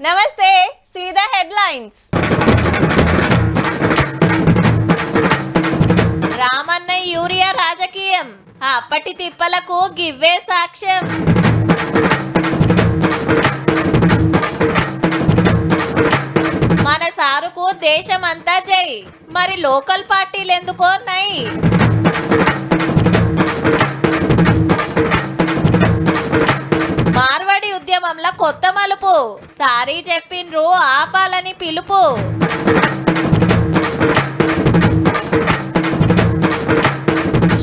నమస్తే సీదా headlines. Ramanna urea రాజకీయం. అప్పటి తిప్పలకు గివ్వే సాక్ష్యం. మన సారుకు దేశమంతా జై. మరి లోకల్ పార్టీలు ఎందుకో నై. ఉద్యమంలో కొత్త మలుపు. సారీ చెప్పిండ్రు ఆపాలని పిలుపు.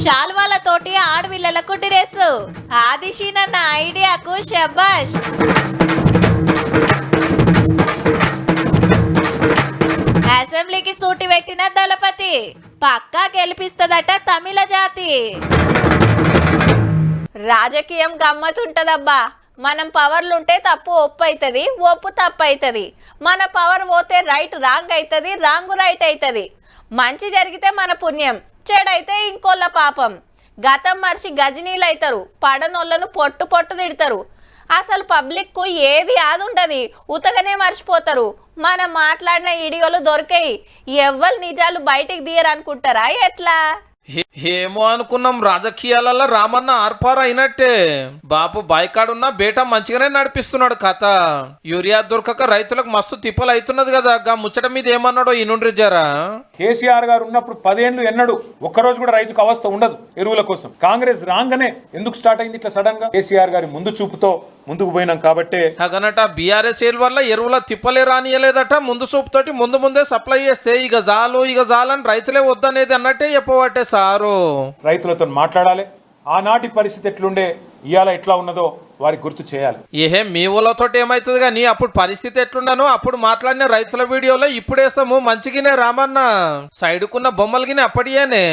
శాల్వాలతోటి ఆడవిల్లలకు డ్రెస్ ఆదిశీనన్న ఐడియాకు శబాష్ అసెంబ్లీకి సూటి పెట్టిన దళపతి. పక్కా గెలిపిస్తుందట తమిళ జాతి. రాజకీయం గమ్మతుంటదబ్బా మనం పవర్లుంటే తప్పు ఒప్పు అవుతుంది ఒప్పు తప్పు అవుతుంది మన పవర్ పోతే రైట్ రాంగ్ అవుతుంది రాంగ్ రైట్ అవుతుంది మంచి జరిగితే మన పుణ్యం చెడైతే ఇంకోళ్ళ పాపం. గతం మరిచి గజనీలు అవుతారు పడనోళ్ళను పొట్టు పొట్టు తిడతారు. అసలు పబ్లిక్కు ఏది ఆదుండదు ఉతగనే మర్చిపోతారు. మనం మాట్లాడిన ఇడియోలు దొరికాయి. ఎవ్వరు నిజాలు బయటికి తీయరనుకుంటారా ఎట్లా? ఏమో అనుకున్నాం. రాజకీయాలలో రామన్న ఆర్పార్ అయినట్టే బాపు బాయికాడున్న బేటా మంచిగానే నడిపిస్తున్నాడు కథ. యూరియా దొరకక రైతులకు మస్తు తిప్పలు అవుతున్నది కదా. గా ముచ్చట మీద ఏమన్నాడో ఈ నుండి జరా? కేసీఆర్ గారు ఉన్నప్పుడు పదేళ్ళు ఎన్నడు ఒక్కరోజు కూడా రైతుకు అవస్థ ఉండదు ఎరువుల కోసం. కాంగ్రెస్ రాగానే ఎందుకు స్టార్ట్ అయింది ఇట్లా సడన్గా? కేసీఆర్ గారి ముందు చూపుతో ముందుకు పోయినాం కాబట్టే. అగనట బీఆర్ఎస్ ఏల్ వల్ల ఎరువుల తిప్పలే రానియలేదట. ముందు సూపుతోటి ముందు ముందే సప్లై చేస్తే ఇక జాలు ఇక జాలని రైతులే వద్దనేది అన్నట్టే చెప్పబట్టే సారు. రైతులతో మాట్లాడాలి. ఆనాటి పరిస్థితి ఎట్లుండే? ఇవాళ ఎట్లా ఉన్నదో వారికి గుర్తు చేయాలి. ఏహే మీ ఊళ్ళతోటి ఏమైతుంది కానీ అప్పుడు పరిస్థితి ఎట్లుండను? అప్పుడు మాట్లాడిన రైతుల వీడియోలో ఇప్పుడు వేస్తాము మంచిగానే రామన్న సైడ్కున్న బొమ్మలు గినే అప్పటియేనే.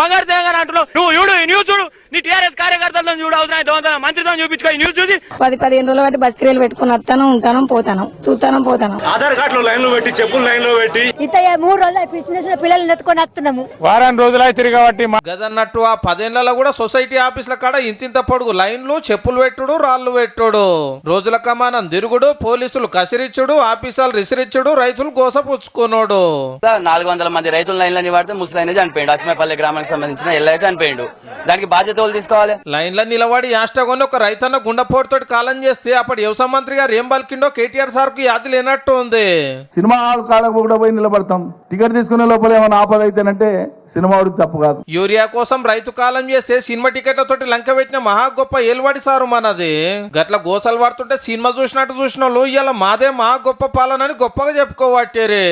బంగారు తెలంగాణ అంటున్నావు. నువ్వు చూడు న్యూస్ చూడు. నీ టీఆర్ఎస్ కార్యకర్తలతో చూడు. అవసరం మంత్రితో చూపించుకో. ఈ న్యూస్ చూసి. పది పదిహేను రోజులు బట్టి బస్కిరీలు పెట్టుకుని వస్తాను ఉంటాను పోతాను చూస్తాను పోతాను. ఆధార్ కార్డులో లైన్లో పెట్టి చెప్పులు లైన్లో పెట్టి. ఇంత మూడు రోజులు బిజినెస్ పిల్లల్ని ఎత్తుకొని వస్తున్నాము. వారాన్ని రోజులైతే కాబట్టి గదన్నట్టు ఆ పదేళ్ళలో కూడా సొసైటీ ఆఫీసుల కాడ ఇంతింత పొడుగు లైన్లు చెప్పులు పెట్టుడు రాళ్ళు పెట్టుడు. రోజుల కమానం తిరుగుడు పోలీసులు కసిరిచ్చుడు ఆఫీసర్లు రిసిరిచ్చుడు రైతులు గోసపుచ్చుకున్నాడు నాలుగు వందల మంది రైతుల లైన్లో నివాడితే ముసలైన చనిపోయిండు. అచ్చమపల్లి గ్రామానికి సంబంధించిన ఎల్లయ్య చనిపోయిండు. దానికి బాధ్యత తీసుకోవాలి? లైన్లో నిలబడి యాస్టగొని ఒక రైతన్న గుండెపోటుతోటి కాలం చేస్తే అప్పుడు వ్యవసాయ మంత్రి గారు ఏం పలికిండో కేటీఆర్ సార్కు యాది లేనట్టు ఉంది. సినిమా హాల్ కాడకు కూడా పోయి నిలబడతాం. టికెట్ తీసుకునే లోపల ఏమైనా ఆపద అయితేనంటే సినిమా తప్పు కాదు. యూరియా కోసం రైతు కాలం చేస్తే సినిమా టికెట్లతోటి లంక పెట్టిన మహా గొప్ప ఏలువాడి సారు మనది. గట్ల గోసలు పడుతుంటే సినిమా చూసినట్టు చూసిన వాళ్ళు ఇవాళ మాదే మహా గొప్ప పాలనని గొప్పగా చెప్పుకోవట్టారు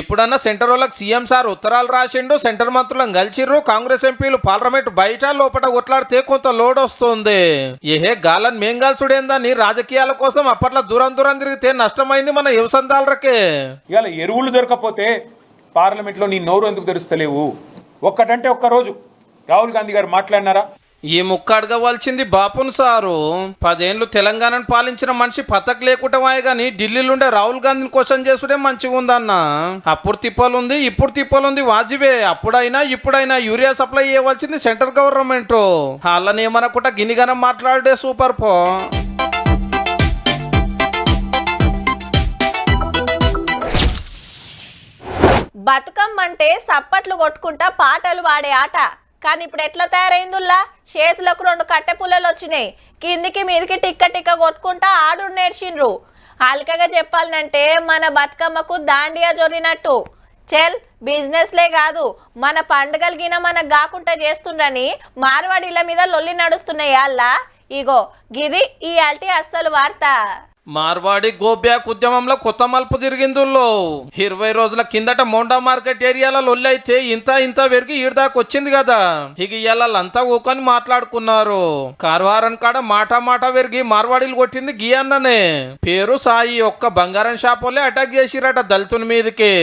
ఇప్పుడన్నా సెంటర్ వాళ్ళకి సీఎం సార్ ఉత్తరాలు రాసిండు సెంటర్ మంత్రులను కలిసిర్రు కాంగ్రెస్ ఎంపీలు పార్లమెంట్ బయట లోపల కొట్లాడితే కొంత లోడ్ వస్తుంది. ఏహే గాలని మేం కాల్చుడేందని రాజకీయాల కోసం అప్పట్లో దూరం దూరం తిరిగితే నష్టమైంది మన యువసందాలకే. ఇవాళ ఎరువులు దొరకపోతే పార్లమెంట్లో నీ నోరు ఎందుకు తెరుస్తలేవు? ఒక్కటంటే ఒక్క రోజు రాహుల్ గాంధీ గారు మాట్లాడినారా? ఈ ముక్క అడగవలసింది బాపును సారు. పదేళ్ళు తెలంగాణను పాలించిన మనిషి పతక్ లేకుండా గాని ఢిల్లీలుండే రాహుల్ గాంధీని క్వశ్చన్ చేసుడే మంచిగా ఉందన్న. అప్పుడు తిప్పలుంది ఇప్పుడు తిప్పలుంది వాజిబే అప్పుడైనా ఇప్పుడైనా యూరియా సప్లై చేయవలసింది సెంట్రల్ గవర్నమెంట్. వాళ్ళని ఏమనకుండా గినిగనం మాట్లాడే సూపర్ పో. బతుకమ్మ అంటే సప్పట్లు కొట్టుకుంటా పాటలు పాడే ఆట. కానీ ఇప్పుడు ఎట్లా తయారైందుల్లా చేతులకు రెండు కట్టె పుల్లలు వచ్చినాయి. కిందికి మీదికి టిక్క టిక్క కొట్టుకుంటా ఆడు నేర్చిండ్రు. అల్కగా చెప్పాలంటే మన బతుకమ్మకు దాండియా జొరినట్టు చెల్ బిజినెస్లే కాదు మన పండుగలు గిన మనకు గాకుండా చేస్తుండ్రని మార్వాడీల మీద లొల్లి నడుస్తున్నాయి అల్లా. ఇగో గిది ఈ అల్టీ అస్సలు వార్త. మార్వాడి గోబ్యాక్ ఉద్యమంలో కొత్త మలుపు తిరిగిందుల్లో. ఇరవై రోజుల కిందట మోండా మార్కెట్ ఏరియాలో లొల్లైతే ఇంత ఇంత పెరిగి ఈడదాకా వచ్చింది కదా. ఇక ఇయ్యాలంతా ఊకొని మాట్లాడుకున్నారు. కారువారన్ కాడ మాట మాట పెరిగి మార్వాడీలు కొట్టింది గియన్ననే పేరు సాయి ఒక్క బంగారం షాపోలే అటాక్ చేసిరట దళితుని మీదకి.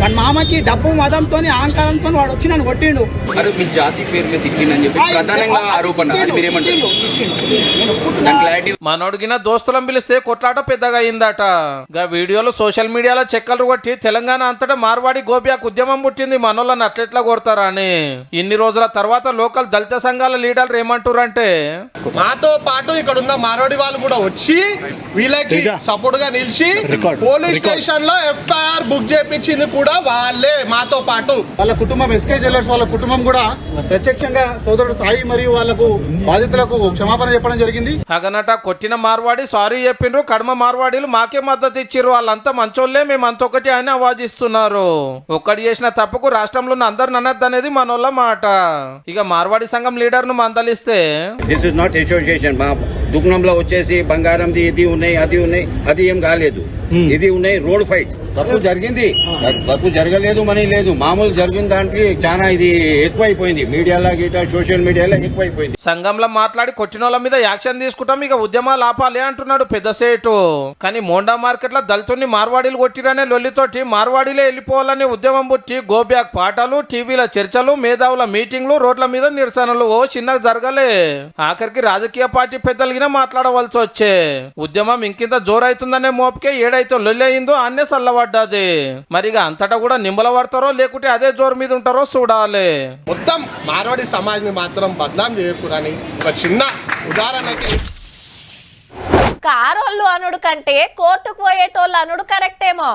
వాడి మామకి డబ్బు మదంతో అహంకారంతో వాడు వచ్చి నన్ను కొట్టిండు. మరి మీ జాతి పేరు మీద తిట్టిందని చెప్పి ప్రధానంగా ఆరోపణ. అది మీరేమంటారు? దాని క్లారిటీ మనోడిగిన దోస్తులను పిలిస్తే కొట్లాట పెద్దగా అయిందట. గా వీడియోలో సోషల్ మీడియాలో చెక్కలు కొట్టి తెలంగాణ అంతటా మార్వాడి గోపియాకు ఉద్యమం పుట్టింది మనోళ్ళని అట్లెట్లా కొడతారా అని. ఇన్ని రోజుల తర్వాత లోకల్ దళిత సంఘాల లీడర్లు ఏమంటారంటే మాతో పాటు ఇక్కడ ఉన్న మారోడి వాళ్ళు కూడా వచ్చి వీళ్ళకి సపోర్ట్గా నిలిచి పోలీస్ స్టేషన్లో ఎఫ్ఐఆర్ బుక్ చేపించింది కూడా వాళ్ళే మాతో పాటు. వాళ్ళ కుటుంబం ఎస్కే జ్యువెలర్స్ వాళ్ళ కుటుంబం కూడా ప్రత్యక్షంగా సోదరుడు సాయి మరియు వాళ్ళకు బాధితులకు క్షమాపణ చెప్పడం జరిగింది. అగనట కొట్టిన మార్వాడి సారీ చెప్పిండ్రు కడమ మార్వాడీలు మాకే మద్దతు ఇచ్చిర్రు. వాళ్ళంతా మంచోళ్ళే మేము అంతొకటి అని అవాజిస్తున్నారు ఒక్కటి చేసిన తప్పుకు రాష్ట్రంలో ఉన్న అందరు నన్నద్దనేది మనోళ్ళ మాట. ఇక మార్వాడి సంఘం లీడర్ను మందలిస్తే దిస్ ఇస్ నాట్ అసోసియేషన్ మా దుకాణంలో వచ్చేసి బంగారంది ఇది ఉన్నాయి అది ఉన్నాయి అది ఏం కాలేదు. ఇది ఉన్నాయి రోడ్ ఫైట్. తప్పు జరిగింది. తప్పు జరగలేదు మనీ లేదు. మామూలు జరిగిన దానికి చాలా ఇది ఎక్కువైపోయింది. మీడియాలో గిట సోషల్ మీడియాలో ఎక్కువైపోయింది. సంఘంలో మాట్లాడి కొట్టినోళ్ళ మీద యాక్షన్ తీసుకుంటాం ఇక ఉద్యమాలు ఆపాలి అంటున్నాడు పెద్దసేటు కానీ మోండా మార్కెట్లో దళితుల్ని మార్వాడీలు కొట్టిరనే లొల్లితోటి మార్వాడీలే వెళ్ళిపోవాలనే ఉద్యమం పుట్టి గోబ్యాక్ పాటలు టీవీల చర్చలు మేధావుల మీటింగ్లు రోడ్ల మీద నిరసనలు. ఓ చిన్నగా జరగలే. ఆఖరికి రాజకీయ పార్టీ పెద్దలగిన మాట్లాడవలసి వచ్చే. ఉద్యమం ఇంకింత జోరైతుందనే మోపుకే ఏడైతే లొల్లి అయిందో అన్నే సల్లబడ్డది మరిగా అంతటా కూడా నిమ్మల పడతారో లేకుంటే అదే జోరు మీద ఉంటారో చూడాలి. మొత్తం మార్వాడి సమాజ్ మాత్రం బద్నాం చేయకూడని ఒక చిన్న ఉదాహరణకి. కారోళ్ళు అనుడు కంటే కోర్టుకు పోయేటోళ్ళు అనుడు కరెక్టేమో.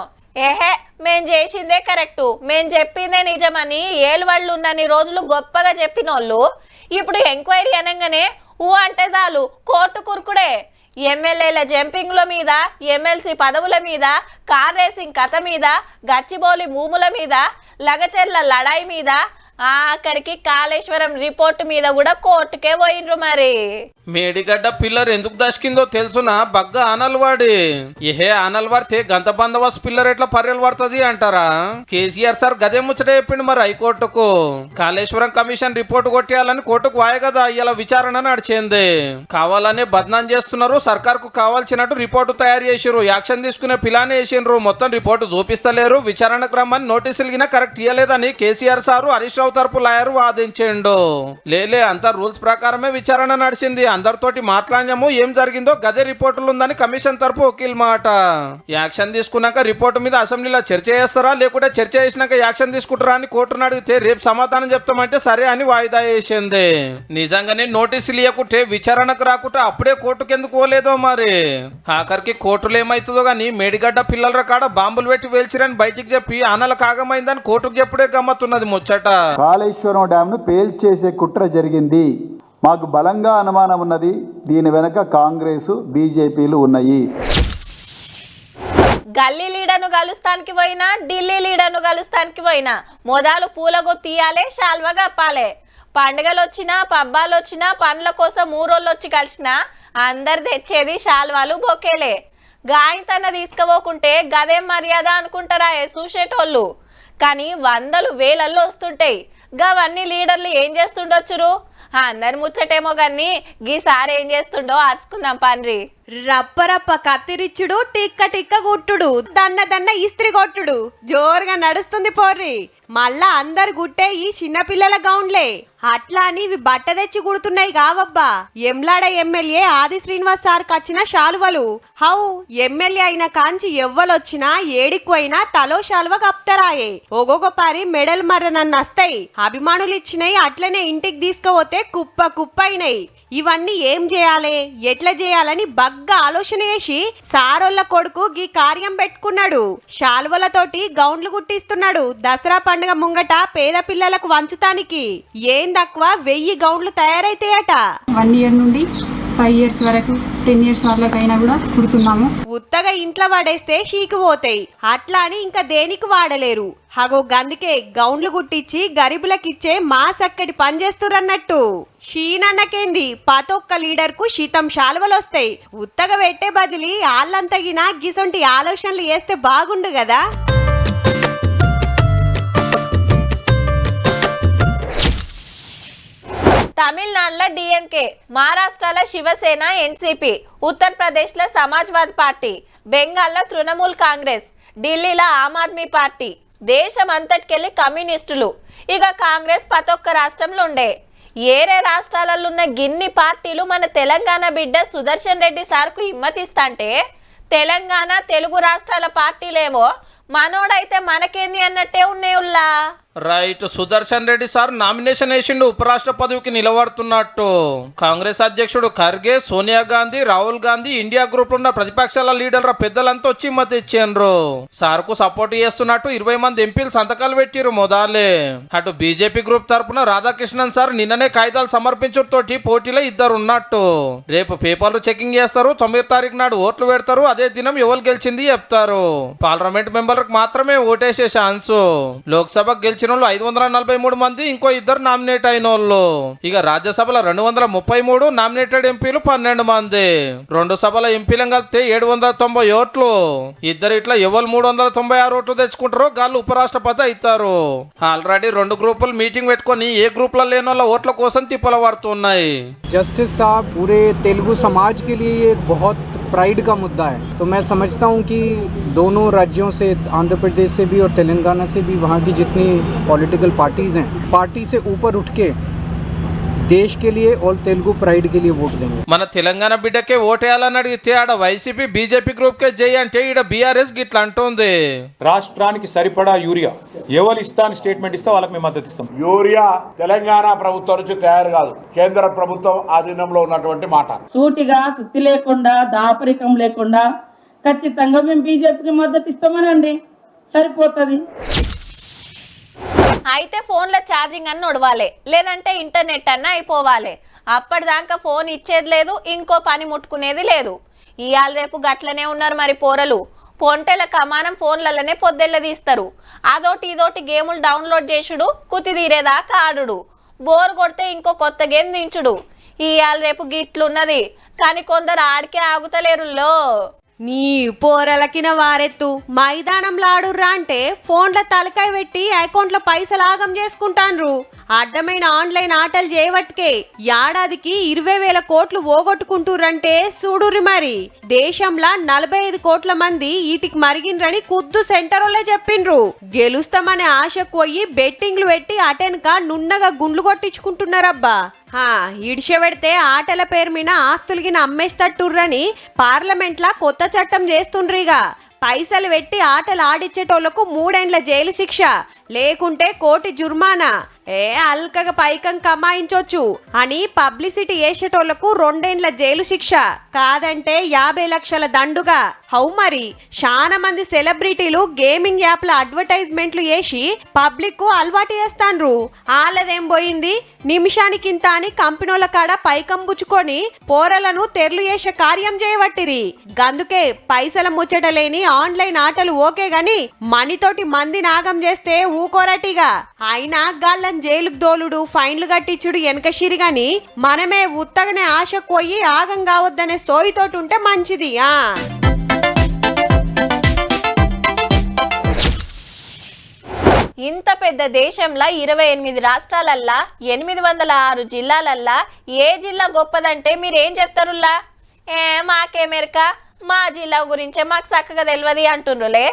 ఏహే మేం చేసిందే కరెక్టు. మేం చెప్పిందే నిజమని ఏలువాళ్ళు ఉన్నన్ని రోజులు గొప్పగా చెప్పినోళ్ళు. ఇప్పుడు ఎంక్వైరీ అనగానే ఊ అంటే చాలు కోర్టు కురుకుడే. ఎమ్మెల్యేల జంపింగ్ల మీద ఎమ్మెల్సీ పదవుల మీద కార్ రేసింగ్ కథ మీద గచ్చిబౌలి భూముల మీద లగచెర్ల లడాయి మీద ఆఖరికి కాళేశ్వరం రిపోర్ట్ మీద కూడా కోర్టుకే పోయిండ్రు మరి. మేడిగడ్డ పిల్లర్ ఎందుకు దశకిందో తెలుసునా? బగ్గ ఆనల్వాడి. ఏహే ఆనల్వాడితే గంత బందోబస్తు పిల్లర్ ఎట్లా పర్యలు పడుతుంది అంటారా? కేసీఆర్ సార్ గదే ముచ్చట చెప్పిండు మరి హైకోర్టుకు. కాళేశ్వరం కమిషన్ రిపోర్ట్ కొట్టేయాలని కోర్టుకు వాయే కదా ఇలా విచారణ నడిచింది. కావాలనే బద్నాం చేస్తున్నారు సర్కార్కు కావాల్సినట్టు రిపోర్టు తయారు చేసిర్రు. యాక్షన్ తీసుకునే పిలానే వేసిండ్రు. మొత్తం రిపోర్టు చూపిస్తలేరు. విచారణకు రమ్మని నోటీసులు గిన కరెక్ట్ ఇయ్యలేదని కేసీఆర్ సారు హరీష్ రావు తరపు లాయర్ వాదించిండు. లేలే అంతా రూల్స్ ప్రకారమే విచారణ నడిచింది. అందరితోటి మాట్లాడినాము ఏం జరిగిందో గదే రిపోర్టులు ఉందని కమిషన్ తరపు వకీల్ మాట. యాక్షన్ తీసుకున్నాక రిపోర్టు మీద అసెంబ్లీలో చర్చ చేస్తారా? లేకుంటే చర్చ చేసినాక యాక్షన్ తీసుకుంటారా అని కోర్టును అడిగితే రేపు సమాధానం చెప్తామంటే సరే అని వాయిదా వేసింది. నిజంగానే నోటీసులు ఇవ్వకుంటే విచారణకు రాకుంటే అప్పుడే కోర్టుకు ఎందుకు పోలేదో మరి? ఆఖరికి కోర్టులో ఏమైతుందో కానీ మేడిగడ్డ పిల్లల కాడ బాంబులు పెట్టి వేల్చిరని బయటికి చెప్పి ఆనల కాగమైందని కోర్టుకు చెప్పుడే గమ్మత్తున్నది ముచ్చట. కాళేశ్వరం డ్యాంను పేల్చేసే కుట్ర జరిగింది. మాకు బలంగా అనుమానం ఉన్నది. దీని వెనక కాంగ్రెస్ బీజేపీలు ఉన్నాయి. గల్లీ లీడర్ను కలుస్తానికి పోయినా ఢిల్లీ లీడర్ను కలుస్తానికి పోయినా మొదలు పూలగో తీయాలే శాల్వ కప్పాలే. పండుగలు వచ్చినా పబ్బాలు వచ్చినా పండ్ల కోసం ఊరోళ్ళు వచ్చి కలిసినా అందరు తెచ్చేది శాల్వాలు బొకేలే. గాయంతన్న తీసుకోబోకుంటే గదేం మర్యాద అనుకుంటారా చూసేటోళ్ళు కానీ వందలు వేలల్లో వస్తుంటాయి. గవన్నీ లీడర్లు ఏం చేస్తుండొచ్చురు? అందరి ముచ్చటేమో కానీ గీసారి ఏం చేస్తుండో అరుచుకుందాం పండ్రి. రప్పరప్ప కత్తిరిచ్చుడు టిక్క టిక్క గుట్టుడు దన్న దన్న ఇస్త్రీ కొట్టుడు. జోరుగా నడుస్తుంది పోర్రి. మళ్ళా అందరు గుట్టే ఈ చిన్నపిల్లల గౌండ్లే. అట్లా అని ఇవి బట్ట తెచ్చి కుడుతున్నాయి కావబ్బా. ఎంలాడ ఎమ్మెల్యే ఆది శ్రీనివాస్ సార్ కచ్చిన శాలువలు. హౌ ఎమ్మెల్యే అయిన కాంచి ఎవ్వలొచ్చినా ఏడిక్కువైనా తలో శాలువ కప్తరాయే. ఒగొక పారి మెడల్ మర్రనన్న వస్తాయి అభిమానులు ఇచ్చినాయి అట్లనే ఇంటికి తీసుకుపోతే కుప్ప కుప్ప అయినాయి. ఇవన్నీ ఏం చేయాలి? ఎట్లా చేయాలని బగ్గా ఆలోచన చేసి సారోళ్ళ కొడుకు గీ కార్యం పెట్టుకున్నాడు. శాలువలతోటి గౌండ్లు గుట్టిస్తున్నాడు దసరా పండుగ ముంగట పేద పిల్లలకు వంచుతానికి. ఏం తక్కువ వెయ్యి గౌండ్లు తయారైతాయట. వన్ ఇయర్ నుండి ఫైవ్ ఇయర్స్ వరకు టెన్ ఇయర్స్ వాళ్ళకైనా కూడా కుడుతున్నాము ఉత్తగా ఇంట్లో వాడేస్తే షీకి పోతాయి. అట్లా అని ఇంకా దేనికి వాడలేరు. హగో గందుకే గౌండ్లు గుట్టించి గరీబులకిచ్చే మా సక్కటి పని చేస్తురన్నట్టు షీనన్నకేంది పతొక్క లీడర్కు శీతం శాలువలు వస్తాయి ఉత్తగా పెట్టే బదిలి ఆళ్ళంతగినా గిసొంటి ఆలోచనలు చేస్తే బాగుండు కదా తమిళనాడులో డిఎంకే మహారాష్ట్రలో శివసేన ఎన్సిపి ఉత్తరప్రదేశ్లో సమాజ్వాద్ పార్టీ బెంగాల్లో తృణమూల్ కాంగ్రెస్ ఢిల్లీలో ఆమ్ ఆద్మీ పార్టీ దేశం అంతటికెళ్ళి కమ్యూనిస్టులు. ఇక కాంగ్రెస్ ప్రతి ఒక్క రాష్ట్రంలో ఉండే ఏరే రాష్ట్రాలలో ఉన్న గిన్ని పార్టీలు మన తెలంగాణ బిడ్డ సుదర్శన్ రెడ్డి సార్కు హిమ్మతిస్తాంటే తెలంగాణ తెలుగు రాష్ట్రాల పార్టీలేమో మనోడైతే మనకేంది అన్నట్టే ఉన్నాయుల్లా? Right. Sudarshan Reddy sir nomination వేసిండు ఉపరాష్ట్ర పదవికి నిలబడుతున్నట్టు. కాంగ్రెస్ అధ్యక్షుడు ఖర్గే సోనియా గాంధీ రాహుల్ గాంధీ ఇండియా గ్రూప్ ఉన్న ప్రతిపక్షాల లీడర్ల పెద్దలంతా వచ్చి మత ఇచ్చిండ్రు. సార్కు సపోర్ట్ చేస్తున్నట్టు ఇరవై మంది ఎంపీలు సంతకాలు పెట్టిరు మొదాలే. అటు బీజేపీ గ్రూప్ తరపున రాధాకృష్ణన్ సార్ నిన్ననే కాగితాలు సమర్పించుతోటి పోటీలో ఇద్దరు ఉన్నట్టు రేపు పేపర్లు చెకింగ్ చేస్తారు తొమ్మిది తారీఖు నాడు ఓట్లు పెడతారు అదే దినం ఎవరు గెలిచింది చెప్తారు. పార్లమెంట్ మెంబర్లకు మాత్రమే ఓటేసే ఛాన్స్. లోక్సభ గెలిచిన గెలిచిన ఐదు వందల నలభై మూడు మంది ఇంకో ఇద్దరు నామినేట్ అయిన వాళ్ళు ఇక రాజ్యసభలో రెండు వందల ముప్పై మూడు నామినేటెడ్ ఎంపీలు పన్నెండు మంది. రెండు సభల ఎంపీలు కలిపితే ఏడు వందల తొంభై ఓట్లు. ఇద్దరు ఇట్లా ఎవరు మూడు వందల తొంభై ఆరు ఓట్లు తెచ్చుకుంటారో గాళ్ళు ఉపరాష్ట్రపతి అవుతారు ఆల్రెడీ రెండు గ్రూపులు మీటింగ్ పెట్టుకొని ఏ గ్రూపుల లేని వాళ్ళ ఓట్ల కోసం తిప్పల పడుతున్నాయి జస్టిస్ సాబ్ పూరే తెలుగు సమాజ్కి బహుత్ प्राइड का मुद्दा है। तो मैं समझता हूँ कि दोनों राज्यों से, आंध्र प्रदेश से भी और तेलंगाना से भी वहाँ की जितनी पॉलिटिकल पार्टीज़ हैं पार्टी से ऊपर उठ के దేశ్ ఆల్ తెలుగు ప్రైడ్ మన తెలంగాణ బిడ్డకే ఓటేయాలని అడిగితే ఆడ వైసీపీ బీజేపీ గ్రూప్ కే జై అంటే ఈడ బీఆర్ఎస్ గిట్లా అంటుంది. రాష్ట్రానికి సరిపడా యూరియా. ఎవరు అని స్టేట్మెంట్ ఇస్తే వాళ్ళకి మేము మద్దతు ఇస్తాం. యూరియా తెలంగాణ ప్రభుత్వం నుంచి తయారు కాదు. కేంద్ర ప్రభుత్వం ఆధీనంలో ఉన్నటువంటి మాట. సూటిగా సుత్తి లేకుండా దాపరికం లేకుండా ఖచ్చితంగా మేము బీజేపీకి మద్దతు ఇస్తామనండి. సరిపోతుంది. అయితే ఫోన్లో ఛార్జింగ్ అన్న నొడవాలి లేదంటే ఇంటర్నెట్ అన్న అయిపోవాలి. అప్పటిదాకా ఫోన్ ఇచ్చేది లేదు ఇంకో పని ముట్టుకునేది లేదు. ఇవాళ రేపు గట్లనే ఉన్నారు మరి పోరలు. పొంటెల కమానం ఫోన్లలోనే పొద్దెల్ల తీస్తారు. అదోటి ఇదోటి గేములు డౌన్లోడ్ చేసుడు కుతి తీరేదాకా ఆడుడు. బోర్ కొడితే ఇంకో కొత్త గేమ్ దించుడు. ఇవాళ రేపు గిట్లున్నది కానీ కొందరు ఆడికే ఆగుతలేరులో నీ పోరలకిన వారెత్తు. మైదానంలో ఆడుర్రా అంటే ఫోన్ల తలకాయ పెట్టి అకౌంట్లో పైసలు ఆగం చేసుకుంటాన్రు. అడ్డమైన ఆన్లైన్ ఆటలు చేయవట్టుకే ఏడాదికి ఇరవై వేల కోట్లు ఓగొట్టుకుంటుర్రంటే చూడుర్రి మరి. దేశంలో నలభై ఐదు కోట్ల మంది వీటికి మరిగినరని కుద్దు సెంటరోలే చెప్పిండ్రు. గెలుస్తామనే ఆశకు పోయి బెట్టింగ్లు పెట్టి అటెనక నున్నగా గుండ్లు కొట్టించుకుంటున్నారబ్బా. ఇడిచెబెడితే ఆటల పేరు మీద ఆస్తులకి అమ్మేస్తట్టుర్రని పార్లమెంట్లా కొత్త చట్టం చేస్తుండ్రిగా. పైసలు పెట్టి ఆటలు ఆడిచ్చేటోళ్ళకు మూడేండ్ల జైలు శిక్ష. లేకుంటే కోటి జుర్మానా. ఏ అల్కగా పైకం కమాయించొచ్చు. అని పబ్లిసిటీ వేసేటోళ్ళకు రెండేండ్ల జైలు శిక్ష. కాదంటే యాభై లక్షల దండుగా. హౌ మరి? చాలా మంది సెలబ్రిటీలు గేమింగ్ యాప్ల అడ్వర్టైజ్మెంట్లు వేసి పబ్లిక్కు అలవాటు చేస్తాన్రు. ఆలదేం పోయింది? నిమిషానికింత అని కంపెనీల కాడ పైకం పుచ్చుకొని పోరలను తెర్లు చేసే కార్యం చేయబట్టిరి గందుకే పైసల ముచ్చట లేని ఆన్లైన్ ఆటలు ఓకే గాని మణితోటి మంది నాగం చేస్తే ఊకోరటిగా అయినా గాళ్ళని జైలుకు దోలుడు ఫైన్లు కట్టించుడు వెనకషిరి గాని మనమే ఉత్తగనే ఆశకు పోయి ఆగం కావద్దనే సోయితోటి ఉంటే మంచిది ఆ. ఇంత పెద్ద దేశంలో ఇరవై ఎనిమిది రాష్ట్రాలల్లా ఎనిమిది వందల ఆరు జిల్లాలల్లా ఏ జిల్లా గొప్పదంటే మీరేం చెప్తారుల్లా? ఏ మాకేమెరక మా జిల్లా గురించే మాకు చక్కగా తెలియదు అంటుండ్రులే.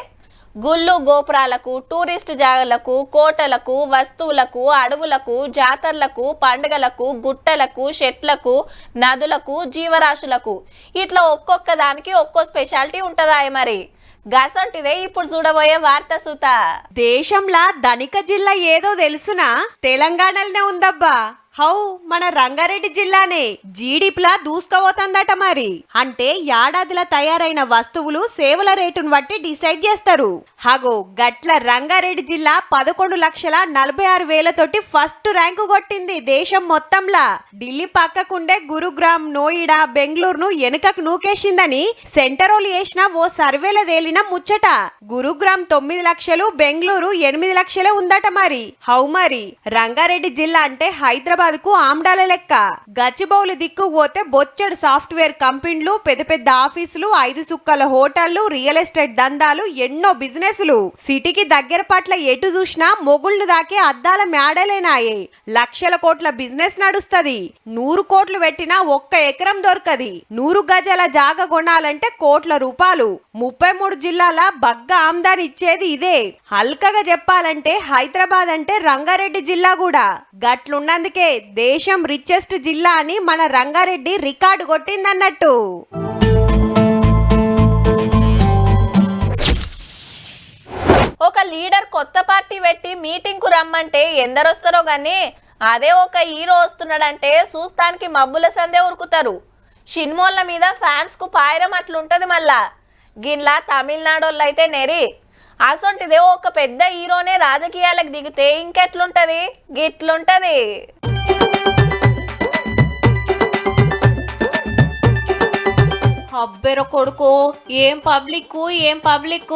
గుళ్ళు గోపురాలకు టూరిస్టు జాగలకు కోటలకు వస్తువులకు అడవులకు జాతరలకు పండుగలకు గుట్టలకు చెట్లకు నదులకు జీవరాశులకు. ఇట్లా ఒక్కొక్క దానికి ఒక్కో స్పెషాలిటీ ఉంటుందా మరి? గసంటిదే ఇప్పుడు చూడబోయే వార్త సుత. దేశంలా ధనిక జిల్లా ఏదో తెలుసునా? తెలంగాణలోనే ఉందబ్బా. హౌ మన రంగారెడ్డి జిల్లానే జీడిపిలా దూసుకోబోతుందట మరి. అంటే ఏడాదిలా తయారైన వస్తువులు సేవల రేటును బట్టి డిసైడ్ చేస్తారు. హగో గట్ల రంగారెడ్డి జిల్లా పదకొండు లక్షల నలభై ఆరు వేలతోటి ఫస్ట్ ర్యాంకు కొట్టింది దేశం మొత్తంలా. ఢిల్లీ పక్కకుండే గురుగ్రామ్ నోయిడా బెంగళూరును వెనుకకు నూకేసిందని సెంటరోలు చేసిన ఓ సర్వేల తేలిన ముచ్చట. గురుగ్రామ్ తొమ్మిది లక్షలు బెంగళూరు ఎనిమిది లక్షలే ఉందట మరి. హౌ మరి రంగారెడ్డి జిల్లా అంటే హైదరాబాద్ హైదరాబాద్కు ఆమ్డాల లెక్క. గచ్చిబౌలి దిక్కు పోతే బొచ్చడు సాఫ్ట్వేర్ కంపెనీలు పెద్ద పెద్ద ఆఫీసులు ఐదు సుక్కల హోటళ్ళు రియల్ ఎస్టేట్ దందాలు ఎన్నో బిజినెస్లు. సిటీకి దగ్గర పట్ల ఎటు చూసినా మొగుళ్ళు దాకే అద్దాల మేడలేనాయే లక్షల కోట్ల బిజినెస్ నడుస్తుంది. నూరు కోట్లు పెట్టినా ఒక్క ఎకరం దొరకది. నూరు గజాల జాగ కొనాలంటే కోట్ల రూపాయలు. ముప్పై మూడు జిల్లాల బగ్గ ఆమ్దాని ఇచ్చేది ఇదే. హల్కగా చెప్పాలంటే హైదరాబాద్ అంటే రంగారెడ్డి జిల్లా కూడా. గట్లున్నందుకే దేశం రిచెస్ట్ జిల్లా అని మన రంగారెడ్డి రికార్డు కొట్టిందన్నట్టు. ఒక లీడర్ కొత్త పార్టీ పెట్టి మీటింగ్కు రమ్మంటే ఎందరొస్తారో గాని అదే ఒక హీరో వస్తున్నాడంటే చూస్తానికి మబ్బుల సందే ఉరుకుతారు. షిన్మోళ్ళ మీద ఫ్యాన్స్కు పాయరం అట్లుంటది మళ్ళా. గిన్లా తమిళనాడోళ్ళు అయితే నెరి. అసొంటిదే ఒక పెద్ద హీరోనే రాజకీయాలకు దిగితే ఇంకెట్లుంటది? గిట్లుంటది. you. అబ్బెర కొడుకు ఏం పబ్లిక్ ఏం పబ్లిక్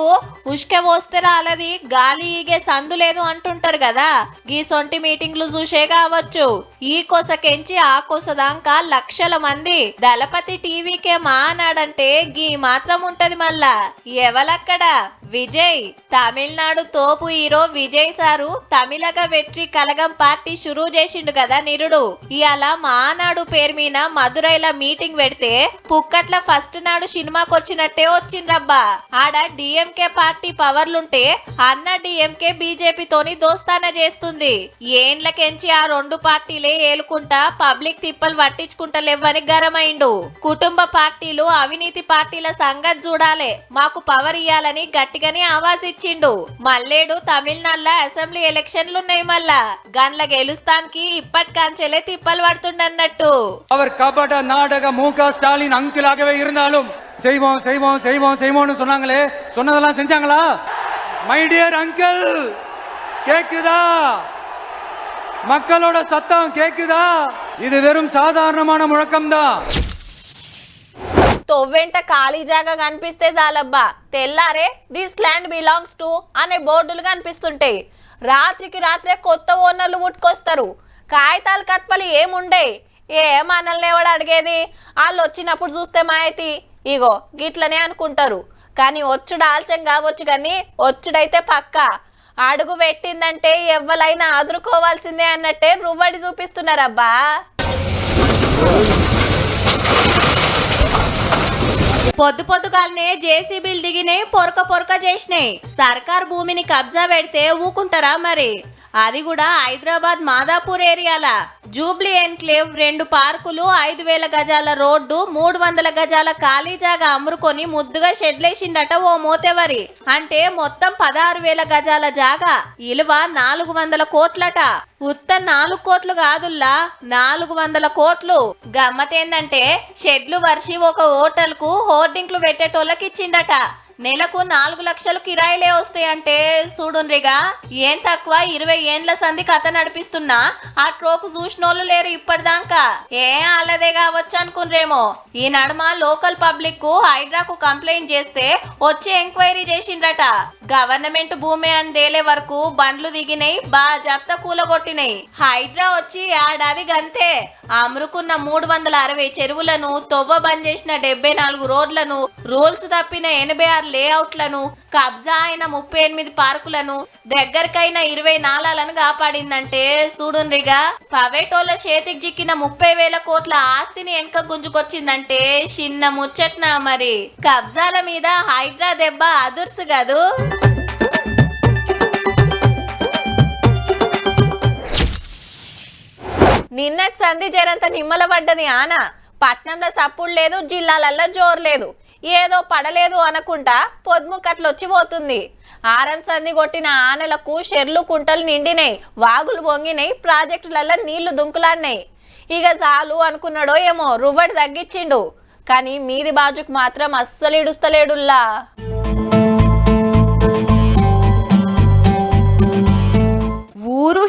ఉష్కే పోస్తే రాలది గాలి ఈగే సందు లేదు అంటుంటారు కదా గీ సొంటి మీటింగ్లు చూసే కావచ్చు ఈ కొసకెంచి ఆ కొసదాకా లక్షల మంది. దళపతి టీవీకే మా అన్నాడంటే గీ మాత్రం ఉంటది మళ్ళా. ఎవలక్కడ? విజయ్. తమిళనాడు తోపు hero Vijay sir Tamilaga Vettri Kazhagam party షురూ చేసిండు కదా నిరుడు. ఇలా మానాడు పేరు మీద మదురైల మీటింగ్ పెడితే పుక్కట్ల ఫస్ట్ నాడు సినిమాకి వచ్చినట్టే వచ్చిండ్రబ్బా ఆడ డిఎంకే పార్టీ పవర్లుంటే అన్న డిఎంకే బీజేపీతోని దోస్తాన చేస్తుంది ఏండ్లకెంచి ఆ రెండు పార్టీలే ఏలుకుంటా పబ్లిక్ తిప్పలు పట్టించుకుంటలేవని గరమైండు కుటుంబ పార్టీలు అవినీతి పార్టీల సంగతి చూడాలే మాకు పవర్ ఇయ్యాలని గట్టిగానే ఆవాజ్ ఇచ్చిండు మల్లేడు తమిళనాడులో అసెంబ్లీ ఎలక్షన్లు ఉన్నాయి మళ్ళా గన్ల గెలుస్తానికి ఇప్పటికాంచెలే తిప్పలు పడుతుండన్నట్టు அவர் கபட நாடக மு க ஸ்டாலின் அங்கிளாகவே இருந்தாலும் செய்வோம் செய்வோம் செய்வோம் செய்வோம்னு சொன்னாங்களே சொன்னதெல்லாம் செஞ்சாங்களா மை டியர் அங்கிள் கேக்குதா மக்களோட சத்தம் கேக்குதா இது வெறும் சாதாரணமான முழக்கம்தான் తొవ్వెంట ఖాళీ జాగా కనిపిస్తే చాలబ్బా తెల్లారే దిస్ ల్యాండ్ బిలాంగ్స్ టు అనే బోర్డులు కనిపిస్తుంటాయి రాత్రికి రాత్రే కొత్త ఓనర్లు పుట్టుకొస్తారు కాగితాలు కత్పలు ఏముండే ఏ మనల్ని ఎవడు అడిగేది? వాళ్ళు వచ్చినప్పుడు చూస్తే మాయతి. ఇగో గిట్లనే అనుకుంటారు. కానీ వచ్చుడు ఆలస్యం కావచ్చు కానీ వచ్చుడైతే పక్క. అడుగు పెట్టిందంటే ఎవ్వలైనా ఆదురుకోవాల్సిందే అన్నట్టే రువ్వడి చూపిస్తున్నారబ్బా. పొద్దు పొద్దుగాలనే జేసీబీలు దిగినాయి పొరక పొరక చేసినాయి. సర్కార్ భూమిని కబ్జా పెడితే ఊకుంటారా మరి? అది కూడా హైదరాబాద్ మాదాపూర్ ఏరియాల. జూబ్లీ ఎన్క్లేవ్ రెండు పార్కులు ఐదు వేల గజాల రోడ్డు మూడు వందల గజాల ఖాళీ జాగా అమ్ముకొని ముద్దుగా షెడ్లేసిందట ఓ మోతెవరి. అంటే మొత్తం పదహారు వేల గజాల జాగా. ఇలువ నాలుగు వందల కోట్లట. ఉత్త నాలుగు కోట్లు కాదుల్లా నాలుగు వందల కోట్లు. గమ్మతేందంటే షెడ్లు వర్షి ఒక హోటల్కు హోర్డింగ్లు పెట్టేటోళ్ళకి ఇచ్చిండట నెలకు నాలుగు లక్షలు కిరాయిలే వస్తాయంటే చూడుండ్రిగా ఏం తక్కువ? ఇరవై ఏండ్ల సంధి కథ నడిపిస్తున్నా. ఆ ట్రోకు చూసినోళ్ళు లేరు ఇప్పటిదాకా. ఏ అలదే కావచ్చు అనుకున్రేమో ఈ నడుమ లోకల్ పబ్లిక్కు హైడ్రాకు కంప్లైంట్ చేస్తే వచ్చి ఎంక్వైరీ చేసిండ్రట. గవర్నమెంట్ భూమి అని తేలే వరకు బండ్లు దిగినాయి బాజాప్తా కూలగొట్టినాయి హైడ్రా వచ్చి ఏడాది గంతే. అమ్రుకున్న మూడు వందల అరవై చెరువులను తొవ్వ బంద్ చేసిన డెబ్బై నాలుగు రోడ్లను రూల్స్ తప్పిన ఎనభై ఆరు లేఅవుట్లను కబ్జా అయిన ముప్పై ఎనిమిది పార్కులను దగ్గరకైన ఇరవై నాలాలను కాపాడిందంటే చూడుండ్రిగా పవేటోల చేతికి చిక్కిన ముప్పై వేల కోట్ల ఆస్తిని వెనక గుంజుకొచ్చిందంటే చిన్న ముచ్చట్న మరి. కబ్జాల మీద హైడ్రా దెబ్బ అదుర్సు కదూ నిన్నటి సంధి జరంత నిమ్మల పడ్డది ఆన. పట్నంలో సప్పుడు లేదు జిల్లాలల్లో జోరు లేదు. ఏదో పడలేదు అనుకుంటా పొద్దుముక్కట్లు వచ్చి పోతుంది ఆరం సంధి కొట్టిన ఆనలకు షెర్లు కుంటలు నిండినాయి వాగులు పొంగినాయి ప్రాజెక్టులలో నీళ్ళు దుంకులాడినాయి ఇక చాలు అనుకున్నాడో ఏమో రువ్వడి తగ్గించిండు కానీ మీది బాజుకు మాత్రం అస్సలు ఇడుస్తలేడుల్లా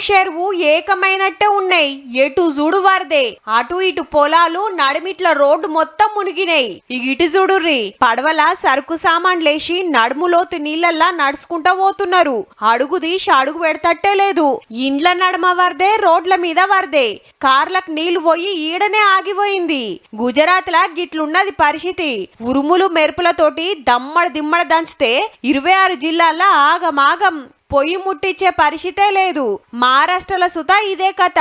ఊరు చెరువు ఏకమైనట్టే ఉన్నాయి. ఎటు చూడు వరదే. అటు ఇటు పొలాలు నడిమిట్ల రోడ్డు మొత్తం మునిగినాయి. ఇటు చూడుర్రి పడవల సరుకు సామాన్లు లేచి నడుములోతు నీళ్ళల్లా నడుచుకుంటా పోతున్నారు. అడుగు తీసి అడుగు పెడతట్టే లేదు. ఇండ్ల నడమ వరదే రోడ్ల మీద వరదే. కార్లకు నీళ్ళు పోయి ఈడనే ఆగిపోయింది. గుజరాత్ లా గిట్లున్నది పరిస్థితి. ఉరుములు మెరుపులతోటి దమ్మడ దిమ్మడ దంచితే ఇరవై ఆరు జిల్లాల్లో ఆగమాగం. పొయ్యి ముట్టించే పరిస్థితే లేదు. మహారాష్ట్రల సుత ఇదే కథ.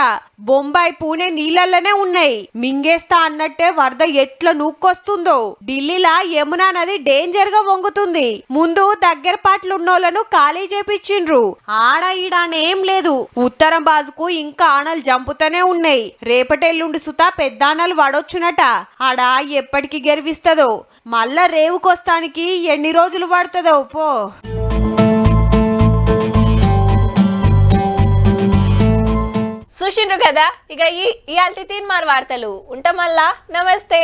బొంబాయి పూణే నీళ్ళల్లోనే ఉన్నాయి. మింగేస్తా అన్నట్టే వరద ఎట్లా నూక్కొస్తుందో. ఢిల్లీలా యమునా నది డేంజర్గా వంగుతుంది. ముందు దగ్గర పాటలున్నోళ్ళను ఖాళీ చేపించిండ్రు ఆడ ఈడానేం లేదు. ఉత్తరం బాజుకు ఇంకా ఆనలు జంపుతూనే ఉన్నాయి. రేపటెల్లుండి సుత పెద్దానలు వడొచ్చునట ఆడ ఎప్పటికి గెరివిస్తదో. మళ్ళా రేవుకొస్తానికి ఎన్ని రోజులు పడుతుందో పో. చూసిండ్రు కదా? ఇక ఈ ఇయాల్టి తీన్ మార్ వార్తలు మళ్ళా. నమస్తే.